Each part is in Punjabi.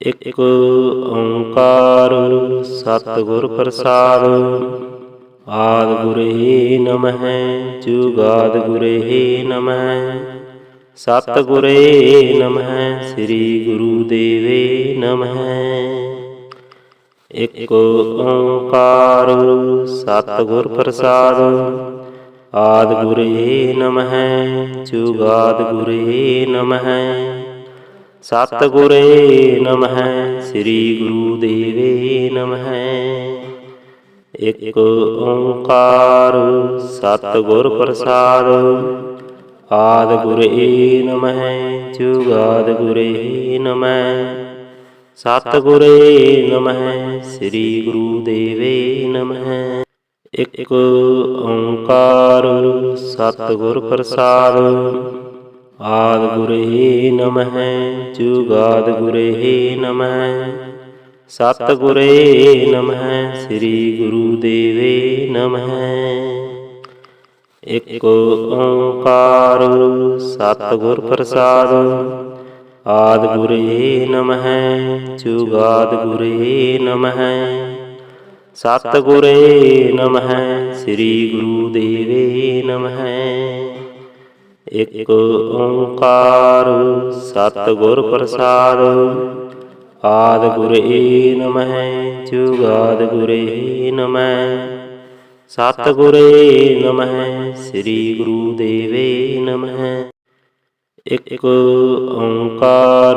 ਇੱਕ ਓੰਕਾਰ ਸਤਿਗੁਰ ਪ੍ਰਸਾਦ। ਆਦ ਗੁਰੇ ਨਮਹਿ, ਜੁਗਾਦ ਗੁਰੇ ਨਮਹਿ। ਸਤਿਗੁਰੇ ਨਮਹਿ, ਸ੍ਰੀ ਗੁਰੂ ਦੇਵੇ ਨਮਹਿ। ਇੱਕ ਓੰਕਾਰ ਸਤਿਗੁਰ ਪ੍ਰਸਾਦ। ਆਦ ਗੁਰੇ ਨਮਹਿ, ਜੁਗਾਦ ਗੁਰੇ ਨਮਹਿ। ਸਤਿਗੁਰੇ ਨਮਹਿ, ਸ੍ਰੀ ਗੁਰੂ ਦੇਵੇ ਨਮਹਿ। ਇੱਕ ਓੰਕਾਰ ਸਤਿਗੁਰ ਪ੍ਰਸਾਦ, ਆਦ ਗੁਰੇ ਨਮਹਿ, ਜੁਗਾਦ ਗੁਰੇ ਨਮਹਿ। ਸਤਿਗੁਰੇ ਨਮਹਿ, ਸ੍ਰੀ ਗੁਰੂ ਦੇਵੇ ਨਮਹਿ। ਇੱਕ ਓੰਕਾਰ ਸਤਿਗੁਰ ਪ੍ਰਸਾਦ ਆਦ ਗੁਰੇ ਨਮਹਿ ਜੁਗਾਦ ਗੁਰੇ ਨਮਹਿ। ਸਤਿਗੁਰੇ ਨਮਹਿ, ਸ੍ਰੀ ਗੁਰੂ ਦੇਵੇ ਨਮਹਿ। ਇਕ ਓੰਕਾਰ, ਸਤਿਗੁਰ ਪ੍ਰਸਾਦ ਆਦ ਗੁਰੇ ਨਮਹਿ ਜੁਗਾਦ ਗੁਰੇ ਨਮਹਿ। ਸਤਿਗੁਰੇ ਨਮਹਿ, ਸ੍ਰੀ ਗੁਰੂ ਦੇਵੇ ਨਮਹਿ। ਇੱਕ ਓੰਕਾਰ ਸਤਿਗੁਰ ਪ੍ਰਸਾਦ। ਆਦ ਗੁਰੇ ਨਮਹਿ, ਜੁਗਾਦ ਗੁਰੇ ਨਮਹਿ। ਸਤਿਗੁਰੇ ਨਮਹਿ, ਸ੍ਰੀ ਗੁਰੂ ਦੇਵੇ ਨਮਹਿ। ਇੱਕ ਓੰਕਾਰ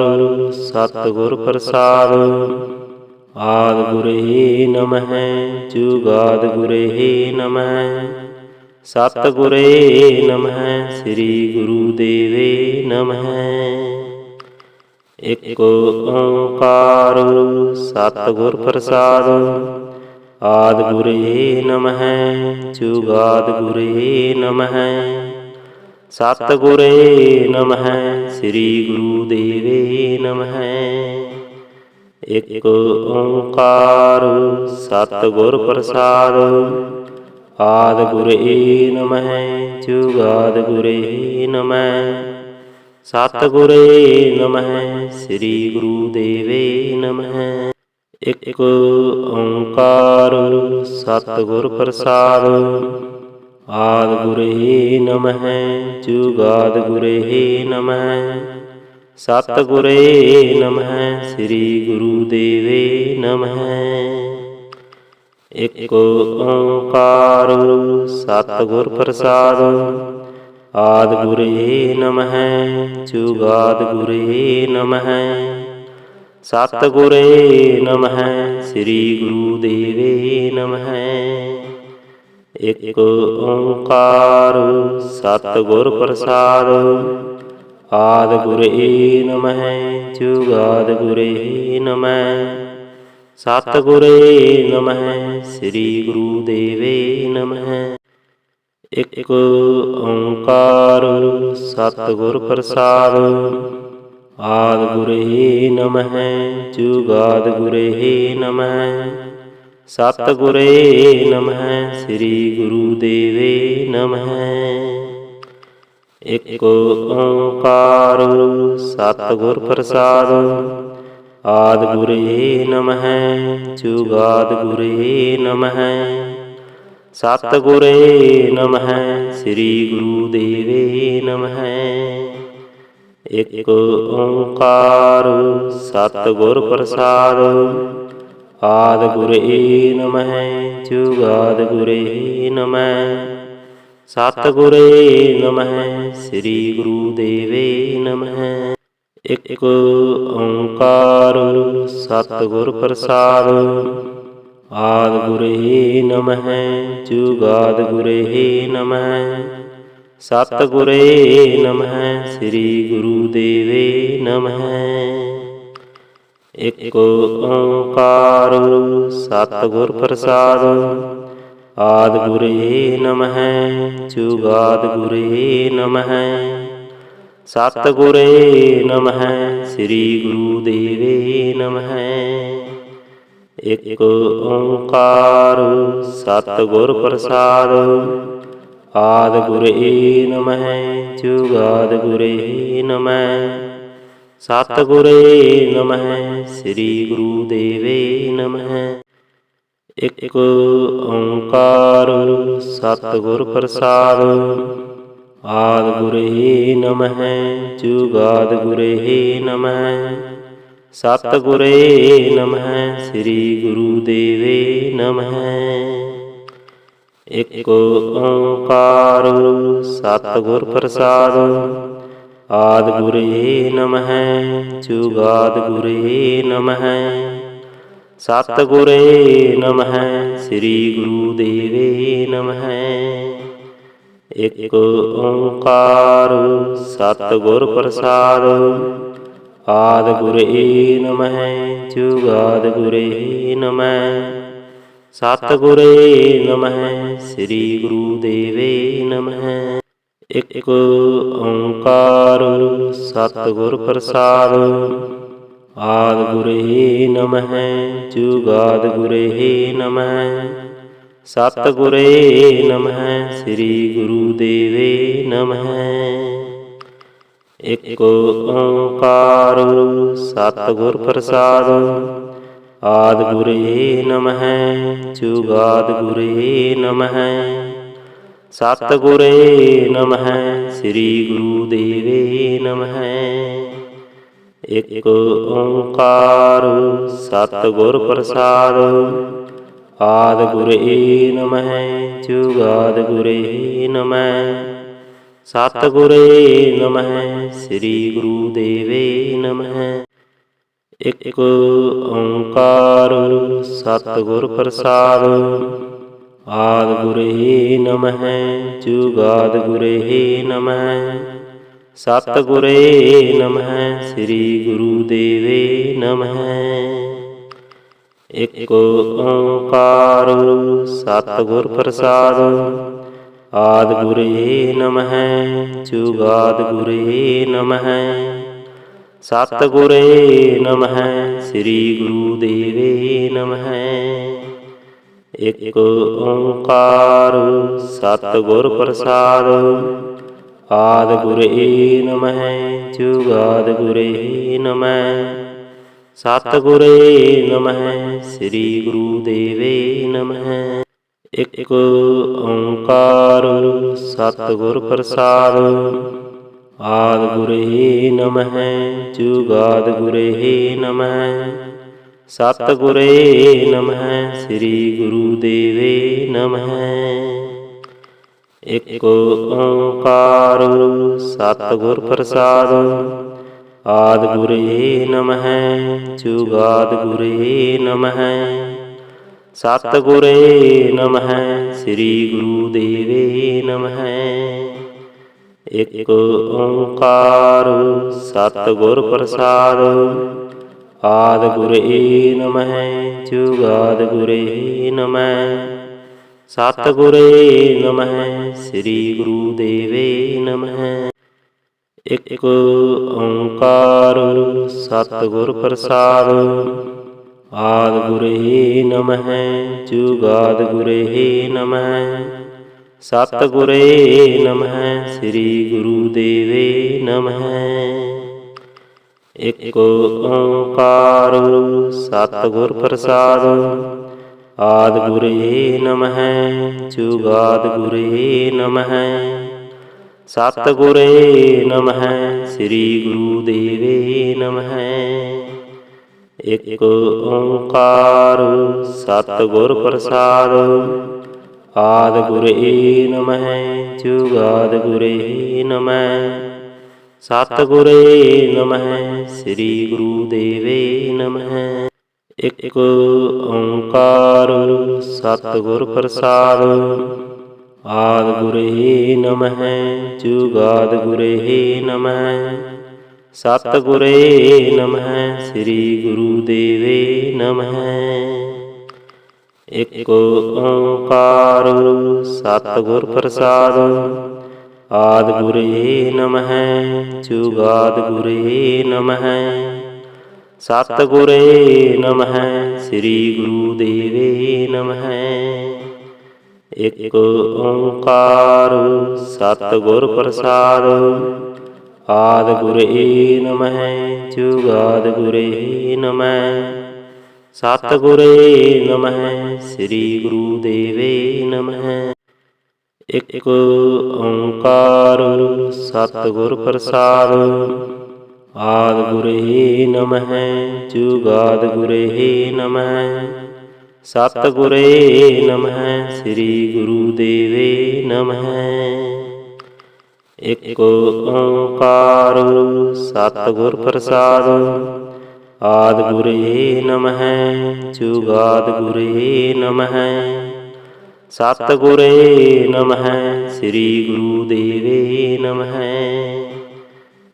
ਸਤਿਗੁਰ ਪ੍ਰਸਾਦ। ਆਦ ਗੁਰੇ ਨਮਹਿ, ਜੁਗਾਦ ਗੁਰੇ ਨਮਹਿ। ਸਤਿਗੁਰੇ ਨਮਹਿ ਸ੍ਰੀ ਗੁਰੂ ਦੇਵੇ ਨਮਹਿ ਇਕ ਓੰਕਾਰ ਸਤਿਗੁਰ ਪ੍ਰਸਾਦ ਆਦ ਗੁਰੇ ਨਮਹਿ ਜੁਗਾਦ ਗੁਰੇ ਨਮਹਿ ਸਤਿਗੁਰੇ ਨਮਹਿ ਸ੍ਰੀ ਗੁਰੂ ਦੇਵੇ ਨਮਹਿ ਇਕ ਓੰਕਾਰ ਸਤਿਗੁਰ ਪ੍ਰਸਾਦ ਆਦ ਗੁਰੇ ਨਮਹਿ ਜੁਗਾਦ ਗੁਰੇ ਨਮਹਿ। ਸਤਿਗੁਰੇ ਨਮਹਿ, ਸ੍ਰੀ ਗੁਰੂ ਦੇਵੇ ਨਮਹਿ। ਇਕ ਓੰਕਾਰ ਸਤਿਗੁਰ ਪ੍ਰਸਾਦ ਆਦ ਗੁਰੇ ਨਮਹਿ ਜੁਗਾਦ ਗੁਰੇ ਨਮਹਿ। ਸਤਿਗੁਰੇ ਨਮਹਿ, ਸ੍ਰੀ ਗੁਰੂ ਦੇਵੇ ਨਮਹਿ। ਇਕ ਓੰਕਾਰ ਸਤਿਗੁਰ ਪ੍ਰਸਾਦ। ਆਦ ਗੁਰੇ ਨਮਹਿ ਜੁਗਾਦ ਗੁਰੇ ਨਮਹਿ। ਸਤਿਗੁਰੇ ਨਮਹਿ ਸ੍ਰੀ ਗੁਰੂ ਦੇਵੇ ਨਮਹਿ। ਇੱਕ ਓੰਕਾਰ ਸਤਿਗੁਰ ਪ੍ਰਸਾਦ। ਆਦ ਗੁਰੇ ਨਮਹਿ ਜੁਗਾਦ ਗੁਰੇ ਨਮਹਿ। ਸਤਿਗੁਰੇ ਨਮਹਿ, ਸ੍ਰੀ ਗੁਰੂ ਦੇਵੇ ਨਮਹਿ। ਇੱਕ ਓੰਕਾਰ ਸਤਿਗੁਰ ਪ੍ਰਸਾਦ ਆਦ ਗੁਰੇ ਨਮਹਿ ਜੁਗਾਦ ਗੁਰੇ ਨਮਹਿ। ਸਤਿਗੁਰੇ ਨਮਹਿ, ਸ੍ਰੀ ਗੁਰੂ ਦੇਵੇ ਨਮਹਿ। ਇੱਕ ਓੰਕਾਰ ਸਤਿਗੁਰ ਪ੍ਰਸਾਦ ਆਦ ਗੁਰੇ ਨਮਹਿ ਜੁਗਾਦ ਗੁਰੇ ਨਮਹਿ ਸਤਿਗੁਰੇ ਨਮਹਿ ਸ੍ਰੀ ਗੁਰੂ ਦੇਵੇ ਨਮਹਿ ਇਕ ਓੰਕਾਰ ਸਤਿਗੁਰ ਪ੍ਰਸਾਦ ਆਦ ਗੁਰੇ ਨਮਹਿ ਜੁਗਾਦ ਗੁਰੇ ਨਮਹਿ ਸਤਿਗੁਰੇ ਨਮਹਿ ਸ੍ਰੀ ਗੁਰੂ ਦੇਵੇ ਨਮਹਿ ਇੱਕ ਓੰਕਾਰ ਸਤਿਗੁਰ ਪ੍ਰਸਾਦ। ਆਦ ਗੁਰੇ ਨਮਹਿ, ਜੁਗਾਦ ਗੁਰੇ ਨਮਹਿ। ਸਤਿਗੁਰੇ ਨਮਹਿ, ਸ੍ਰੀ ਗੁਰੂ ਦੇਵੇ ਨਮਹਿ। ਇਕ ਓੰਕਾਰ ਸਤਿਗੁਰ ਪ੍ਰਸਾਦ। ਆਦ ਗੁਰੇ ਨਮਹਿ, ਜੁਗਾਦ ਗੁਰੇ ਨਮਹਿ। ਸਤਿਗੁਰੇ ਨਮਹਿ, ਸ੍ਰੀ ਗੁਰੂ ਦੇਵੇ ਨਮਹਿ। ਇਕ ਓੰਕਾਰ ਸਤਿਗੁਰ ਪ੍ਰਸਾਦ, ਆਦ ਗੁਰੇ ਨਮਹਿ, ਜੁਗਾਦ ਗੁਰੇ ਨਮਹਿ। ਸਤਿਗੁਰੇ ਨਮః ਸ੍ਰੀ ਗੁਰੂ ਦੇਵੇ ਨਮঃ ਇਕ ਓੰਕਾਰ ਸਤਿਗੁਰ ਪ੍ਰਸਾਦ ਆਦ ਗੁਰੇ ਨਮః ਜੁਗਾਦ ਗੁਰੇ ਨਮঃ ਸਤਿਗੁਰੇ ਨਮঃ ਸ੍ਰੀ ਗੁਰੂ ਦੇਵੇ ਨਮঃ ਇਕ ਓੰਕਾਰ, ਸਤਿਗੁਰ ਪ੍ਰਸਾਦ ਆਦ ਗੁਰੇ ਨਮః ਜੁਗਾਦ ਗੁਰੇ ਨਮঃ ਸਤਿਗੁਰੇ ਨਮః ਸ੍ਰੀ ਗੁਰੂ ਦੇਵੇ ਨਮঃ ਇੱਕ ਓੰਕਾਰ, ਸਤਿਗੁਰ ਪ੍ਰਸਾਦ। ਆਦ ਗੁਰੇ ਨਮః ਜੁਗਾਦ ਗੁਰੇ ਨਮঃ ਸਤਿਗੁਰੇ ਨਮঃ ਸ੍ਰੀ ਗੁਰੂ ਦੇਵੇ ਨਮঃ ਇੱਕ ਓੰਕਾਰ, ਸਤਿਗੁਰ ਪ੍ਰਸਾਦ। ਆਦ ਗੁਰੇ ਨਮః ਜੁਗਾਦ ਗੁਰੇ ਨਮঃ ਸਤਿਗੁਰੇ ਨਮঃ, ਸ੍ਰੀ ਗੁਰੂ ਦੇਵੇ ਨਮঃ। ਇਕ ਓੰਕਾਰ ਸਤਿਗੁਰ ਪ੍ਰਸਾਦ ਆਦ ਗੁਰੇ ਨਮః ਜੁਗਾਦ ਗੁਰੇ ਨਮঃ। ਸਤਿਗੁਰੇ ਨਮঃ, ਸ੍ਰੀ ਗੁਰੂ ਦੇਵੇ ਨਮঃ। ਇਕ ਓੰਕਾਰ ਸਤਿਗੁਰ ਪ੍ਰਸਾਦ ਆਦ ਗੁਰੇ ਨਮః ਜੁਗਾਦ ਗੁਰੇ ਨਮঃ ਸਤਿਗੁਰੇ ਨਮঃ ਸ੍ਰੀ ਗੁਰੂ ਦੇਵੇ ਨਮঃ ਇਕ ਓੰਕਾਰ ਸਤਿਗੁਰ ਪ੍ਰਸਾਦ ਆਦ ਗੁਰੇ ਨਮః ਜੁਗਾਦ ਗੁਰੇ ਨਮঃ ਸਤਿਗੁਰੇ ਨਮঃ ਸ੍ਰੀ ਗੁਰੂ ਦੇਵੇ ਨਮঃ ਇਕ ਓੰਕਾਰ ਸਤਿਗੁਰ ਪ੍ਰਸਾਦ। ਆਦ ਗੁਰੇ ਨਮః ਜੁਗਾਦ ਗੁਰੇ ਨਮঃ ਸਤਿਗੁਰੇ ਨਮঃ ਸ੍ਰੀ ਗੁਰੂ ਦੇਵੇ ਨਮঃ ਇਕ ਓੰਕਾਰ ਸਤਿਗੁਰ ਪ੍ਰਸਾਦ। ਆਦ ਗੁਰੇ ਨਮః ਜੁਗਾਦ ਗੁਰੇ ਨਮঃ ਸਤਿਗੁਰੇ ਨਮঃ ਸ੍ਰੀ ਗੁਰੂ ਦੇਵੇ ਨਮঃ ਇੱਕ ਓੰਕਾਰ ਸਤਿਗੁਰ ਪ੍ਰਸਾਦ, ਆਦ ਗੁਰੇ ਨਮః ਜੁਗਾਦ ਗੁਰੇ ਨਮঃ ਸਤਿਗੁਰੇ ਨਮঃ ਸ੍ਰੀ ਗੁਰੂ ਦੇਵੇ ਨਮঃ ਇੱਕ ਓੰਕਾਰ ਸਤਿਗੁਰ ਪ੍ਰਸਾਦ ਆਦ ਗੁਰੇ ਨਮః ਜੁਗਾਦ ਗੁਰੇ ਨਮঃ ਸਤਿਗੁਰੇ ਨਮঃ ਸ੍ਰੀ ਗੁਰੂ ਦੇਵੇ ਨਮঃ ਇਕ ਓੰਕਾਰ, ਸਤਿਗੁਰ ਪ੍ਰਸਾਦ ਆਦ ਗੁਰੇ ਨਮః ਜੁਗਾਦ ਗੁਰੇ ਨਮঃ ਸਤਿਗੁਰੇ ਨਮঃ ਸ੍ਰੀ ਗੁਰੂ ਦੇਵੇ ਨਮঃ ਇਕ ਓੰਕਾਰ ਸਤਿਗੁਰ ਪ੍ਰਸਾਦ। ਆਦ ਗੁਰੇ ਨਮঃ ਜੁਗਾਦ ਗੁਰੇ ਨਮঃ ਸਤਿਗੁਰੇ ਨਮঃ ਸ੍ਰੀ ਗੁਰੂ ਦੇਵੇ ਨਮঃ ਇਕ ਓੰਕਾਰ ਸਤਿਗੁਰ ਪ੍ਰਸਾਦ। ਆਦ ਗੁਰੇ ਨਮঃ ਜੁਗਾਦ ਗੁਰੇ ਨਮঃ ਸਤਿਗੁਰੇ ਨਮঃ ਸ੍ਰੀ ਗੁਰੂ ਦੇਵੇ ਨਮঃ ਇਕ ਓੰਕਾਰ ਸਤਿਗੁਰ ਪ੍ਰਸਾਦ, ਆਦ ਗੁਰੇ ਨਮঃ ਜੁਗਾਦ ਗੁਰੇ ਨਮঃ ਸਤਿਗੁਰੇ ਨਮঃ ਸ੍ਰੀ ਗੁਰੂ ਦੇਵੇ ਨਮঃ ਇਕ ਓੰਕਾਰ ਸਤਿਗੁਰ ਪ੍ਰਸਾਦ ਆਦ ਗੁਰੇ ਨਮః ਜੁਗਾਦ ਗੁਰੇ ਨਮঃ ਸਤਿਗੁਰੇ ਨਮঃ ਸ੍ਰੀ ਗੁਰੂ ਦੇਵੇ ਨਮঃ ਇਕ ਓੰਕਾਰ, ਸਤਿਗੁਰ ਪ੍ਰਸਾਦ ਆਦ ਗੁਰੇ ਨਮః ਜੁਗਾਦ ਗੁਰੇ ਨਮః ਸਤਿਗੁਰੇ ਨਮః ਸ੍ਰੀ ਗੁਰੂ ਦੇਵੇ ਨਮঃ ਇੱਕ ਓੰਕਾਰ ਸਤਿਗੁਰ ਪ੍ਰਸਾਦ। ਆਦ ਗੁਰੇ ਨਮਹਿ, ਜੁਗਾਦ ਗੁਰੇ ਨਮਹਿ। ਸਤ ਗੁਰੇ ਨਮਹਿ, ਸ੍ਰੀ ਗੁਰੂ ਦੇਵੇ ਨਮਹਿ। ਇਕ ਓੰਕਾਰ ਸਤਿਗੁਰ ਪ੍ਰਸਾਦ। ਆਦ ਗੁਰੇ ਨਮਹਿ, ਜੁਗਾਦ ਗੁਰੇ ਨਮਹਿ। ਸਤਿਗੁਰੇ ਗੁਰੇ ਨਮਹਿ ਸ੍ਰੀ ਗੁਰੂ ਦੇਵੇ ਨਮਹਿ ਇਕ ਓੰਕਾਰ ਸਤਿਗੁਰ ਪ੍ਰਸਾਦ ਆਦ ਗੁਰੇ ਨਮਹਿ ਜੁਗਾਦ ਗੁਰੇ ਨਮਹਿ ਸਤਿਗੁਰੇ ਗੁਰੇ ਨਮਹਿ ਸ੍ਰੀ ਗੁਰੂ ਦੇਵੇ ਨਮਹਿ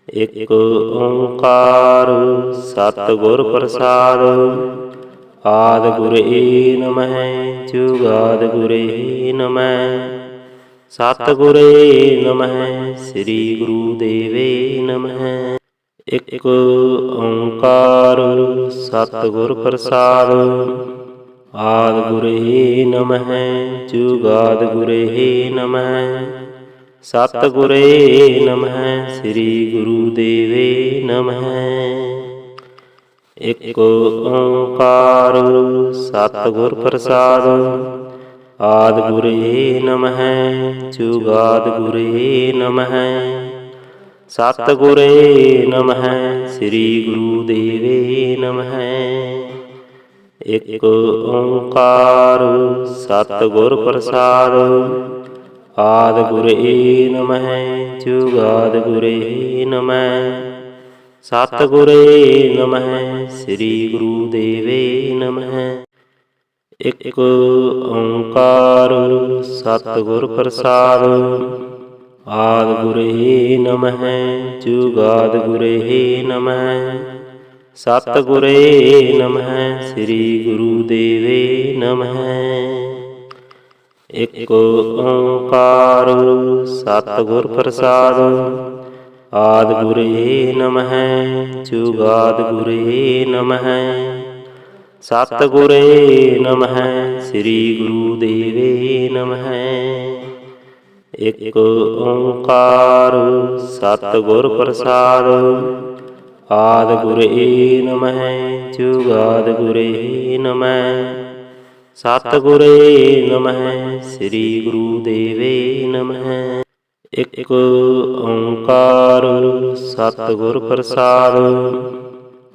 ਇਕ ਓੰਕਾਰ ਸਤਿਗੁਰ ਪ੍ਰਸਾਦ ਆਦ ਗੁਰੇ ਨਮਹਿ ਜੁਗਾਦ ਗੁਰੇ ਨਮਹਿ। ਸਤ ਗੁਰੇ ਨਮਹਿ, ਸ੍ਰੀ ਗੁਰੂ ਦੇਵੇ ਨਮਹਿ। ਇਕ ਓੰਕਾਰ ਸਤਿਗੁਰ ਪ੍ਰਸਾਦ ਆਦ ਗੁਰੇ ਨਮਹਿ ਜੁਗਾਦ ਗੁਰੇ ਨਮਹਿ। ਸਤ ਗੁਰੇ ਨਮਹਿ, ਸ੍ਰੀ ਗੁਰੂ ਦੇਵੇ ਨਮਹਿ। ਇਕ ਓੰਕਾਰ, ਸਤਿਗੁਰ ਪ੍ਰਸਾਦ। ਆਦ ਗੁਰੇ ਨਮਹਿ ਜੁਗਾਦ ਗੁਰੇ ਨਮਹਿ ਸਤ ਗੁਰੇ ਨਮਹਿ ਸ੍ਰੀ ਗੁਰੂ ਦੇਵੇ ਨਮਹਿ ਇੱਕ ਓੰਕਾਰ, ਸਤਿਗੁਰ ਪ੍ਰਸਾਦ। ਆਦ ਗੁਰੇ ਨਮਹਿ ਜੁਗਾਦ ਗੁਰੇ ਨਮਹਿ ਸਤਿਗੁਰੇ ਗੁਰੇ ਨਮਹਿ, ਸ੍ਰੀ ਗੁਰੂ ਦੇਵੇ ਨਮਹਿ। ਇੱਕ ਓੰਕਾਰ ਸਤਿਗੁਰ ਪ੍ਰਸਾਦ, ਆਦ ਗੁਰੇ ਨਮਹਿ, ਜੁਗਾਦ ਗੁਰੇ ਨਮਹਿ। ਸਤ ਗੁਰੇ ਨਮਹਿ, ਸ੍ਰੀ ਗੁਰੂ ਦੇਵੇ ਨਮਹਿ। ਇਕ ਓੰਕਾਰ ਸਤਿਗੁਰ ਪ੍ਰਸਾਦ ਆਦ ਗੁਰੇ ਨਮਹਿ ਚੁਗਾਦ ਗੁਰੇ ਨਮਹਿ। ਸਤ ਗੁਰੇ ਨਮਹਿ ਸ੍ਰੀ ਗੁਰੂ ਦੇਵੇ ਨਮਹਿ। ਇਕ ਓੰਕਾਰ ਸਤਿਗੁਰ ਪ੍ਰਸਾਦ ਆਦ ਗੁਰੇ ਨਮਹਿ ਚੁਗਾਦ ਗੁਰੇ ਨਮਹਿ। ਸਤ ਗੁਰੇ ਨਮਹਿ ਸ੍ਰੀ ਗੁਰੂ ਦੇਵੇ ਨਮਹਿ। ਇੱਕ ਓੰਕਾਰ ਸਤਿਗੁਰ ਪ੍ਰਸਾਦ।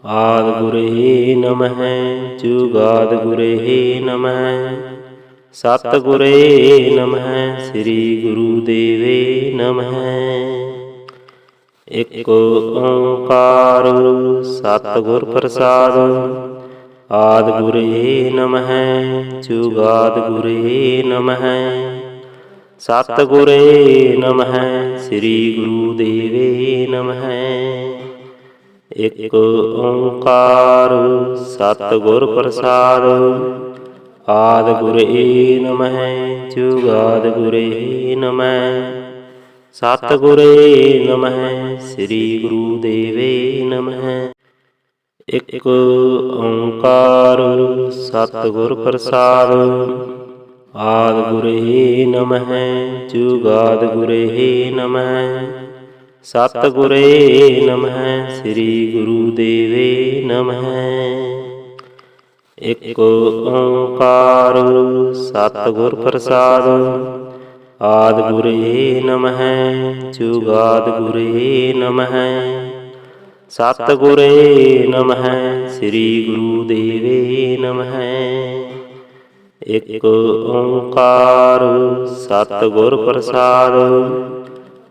ਆਦ ਗੁਰੇ ਨਮਹਿ ਜੁਗਾਦ ਗੁਰੇ ਨਮਹਿ। ਸਤ ਗੁਰੇ ਨਮਹਿ, ਸ੍ਰੀ ਗੁਰੂ ਦੇਵੇ ਨਮਹਿ। ਇਕ ਓੰਕਾਰ ਸਤਿਗੁਰ ਪ੍ਰਸਾਦ। ਆਦ ਗੁਰੇ ਨਮਹਿ ਜੁਗਾਦ ਗੁਰੇ ਨਮਹਿ। ਸਤਿਗੁਰੇ ਨਮਹਿ, ਸ੍ਰੀ ਗੁਰੂ ਦੇਵੇ ਨਮਹਿ। ਇਕ ਓੰਕਾਰ ਸਤਿਗੁਰ ਪ੍ਰਸਾਦ, ਆਦ ਗੁਰੇ ਨਮਹਿ, ਜੁਗਾਦ ਗੁਰੇ ਨਮਹਿ। ਸਤ ਗੁਰੇ ਨਮਹਿ, ਸ੍ਰੀ ਗੁਰੂ ਦੇਵੇ ਨਮਹਿ। ਇਕ ਓੰਕਾਰ ਸਤਿਗੁਰ ਪ੍ਰਸਾਦ ਆਦ ਗੁਰੇ ਨਮਹਿ ਜੁਗਾਦ ਗੁਰੇ ਨਮਹਿ। ਸਤ ਗੁਰੇ ਨਮਹਿ, ਸ੍ਰੀ ਗੁਰੂ ਦੇਵੇ ਨਮਹਿ। ਇਕ ਓੰਕਾਰ, ਸਤਿਗੁਰ ਪ੍ਰਸਾਦ ਆਦ ਗੁਰੇ ਨਮਹਿ ਜੁਗਾਦ ਗੁਰੇ ਨਮਹਿ। ਸਤਿਗੁਰੇ ਨਮਹਿ, ਸ੍ਰੀ ਗੁਰੂ ਦੇਵੇ ਨਮਹਿ। ਇੱਕ ਓੰਕਾਰ, ਸਤਿਗੁਰ ਪ੍ਰਸਾਦ।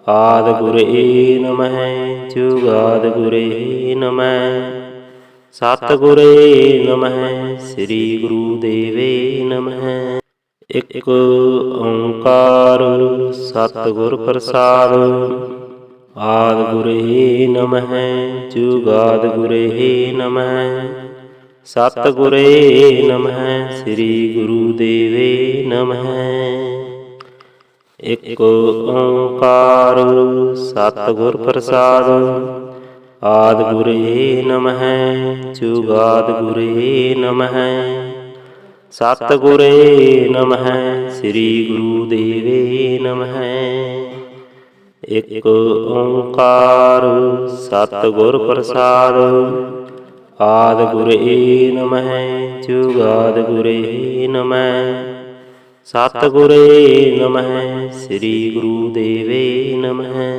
ਆਦ ਗੁਰੇ ਨਮਹਿ, ਜੁਗਾਦ ਗੁਰੇ ਨਮਹਿ। ਸਤ ਗੁਰੇ ਨਮਹਿ, ਸ੍ਰੀ ਗੁਰੂ ਦੇਵੇ ਨਮਹਿ। ਇੱਕ ਓੰਕਾਰ, ਸਤਿਗੁਰ ਪ੍ਰਸਾਦ। ਆਦ ਗੁਰੇ ਨਮਹਿ, ਜੁਗਾਦ ਗੁਰੇ ਨਮਹਿ। ਸਤਿਗੁਰੇ ਨਮਹਿ ਸ੍ਰੀ ਗੁਰੂ ਦੇਵੇ ਨਮਹਿ ਇੱਕ ਓੰਕਾਰ ਸਤਿਗੁਰ ਪ੍ਰਸਾਦ ਆਦ ਗੁਰੇ ਨਮਹਿ ਜੁਗਾਦ ਗੁਰੇ ਨਮਹਿ ਸਤਿਗੁਰੇ ਨਮਹਿ ਸ੍ਰੀ ਗੁਰੂ ਦੇਵੇ ਨਮਹਿ ਇੱਕ ਓੰਕਾਰ ਸਤਿਗੁਰ ਪ੍ਰਸਾਦ ਆਦ ਗੁਰੇ ਨਮਹਿ ਜੁਗਾਦ ਗੁਰੇ ਨਮਹਿ। ਸਤਿਗੁਰੇ ਨਮਹਿ ਸ੍ਰੀ ਗੁਰੂ ਦੇਵੇ ਨਮਹਿ।